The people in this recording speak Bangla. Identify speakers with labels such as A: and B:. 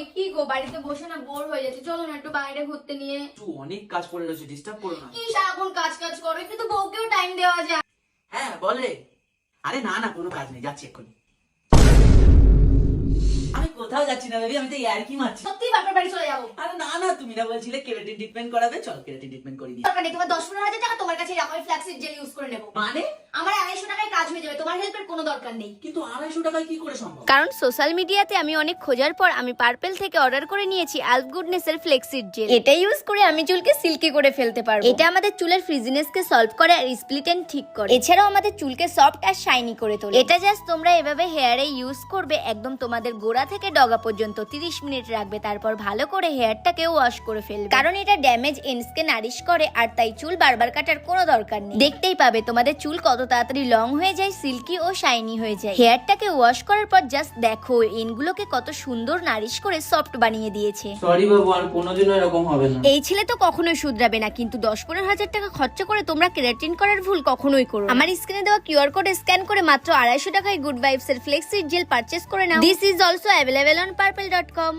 A: কই কি গো বাড়িতে বসে না বোর হয়ে যাচ্ছে। চলো না একটু বাইরে ঘুরতে নিয়ে।
B: একটু অনেক কাজ পড়ে রয়েছে ডিস্টার্ব করো না।
A: কি সারাক্ষণ কাজ কাজ করো একটু তো বউকেও টাইম দেওয়া যায়।
B: হ্যাঁ বলে। আরে না না কোনো কাজ নেই যাচ্ছি এক্ষুনি। আমি কোথাও যাচ্ছি না বেবি আমি তো ইয়ারকি মারছি।
A: সত্যি বাপের বাড়ি চলে যাব।
B: আরে না না তুমি না বলছিলে কেরাটিন ট্রিটমেন্ট করাবে চল কেরাটিন ট্রিটমেন্ট করে দিই।
A: দরকার নেই তোমার দশ পনেরো হাজার টাকা তোমার কাছে রাখো আমি ফ্ল্যাক্সিড জেল ইউজ করে নেব।
B: মানে?
A: আমার আড়াইশো হয়ে যাবে তোমার হেল্পের কোনো দরকার নেই।
B: কিন্তু আড়াইশো টাকায় কি করে সম্ভব?
C: কারণ সোশ্যাল মিডিয়াতে আমি অনেক খোঁজার পর আমি পার্পেল থেকে অর্ডার করে নিয়েছি আলফ গুডনেসের ফ্লেক্সিড জেল এটা ইউজ করে আমি চুলকে সিল্কি করে ফেলতে পারব। এটা আমাদের চুলের ফ্রিজিনেসকে সলভ করে আর স্প্লিট এন্ড ঠিক করে। এছাড়াও আমাদের চুলকে সফট আর শাইনি করে তোলে। এটা জাস্ট তোমরা এভাবে হেয়ারে ইউজ করবে একদম তোমাদের গোড়া থেকে ডগা পর্যন্ত 30 মিনিট রাখবে তারপর ভালো করে হেয়ারটাকে ওয়াশ করে ফেলবে। কারণ এটা ড্যামেজ এন্ডসকে নারিশ করে আর তাই চুল বারবার কাটার কোনো দরকার নেই। দেখতেই পাবে তোমাদের চুল কত তাড়াতাড়ি লং হয়ে যায় সিল্কি ও শাইনি হয়ে যায়। হেয়ারটাকে ওয়াশ করার পর জাস্ট দেখো এনগুলোকে কত সুন্দর নারিশ করে সফট বানিয়ে দিয়েছে।
B: সরি বাবু আর কোনোদিনও এরকম হবে না।
C: এই ছেলে তো কখনোই শুধরাবে না কিন্তু দশ পনেরো হাজার টাকা খরচা করে তোমরা কেরাটিন করার ভুল কখনোই করো আমার স্ক্রিনে দেওয়া কিউআর কোড স্ক্যান করে মাত্র আড়াইশো টাকায় গুড ভাইবস এর ফ্লেক্সিড জেল পারচেস করে নাও। This is also available on purple dot com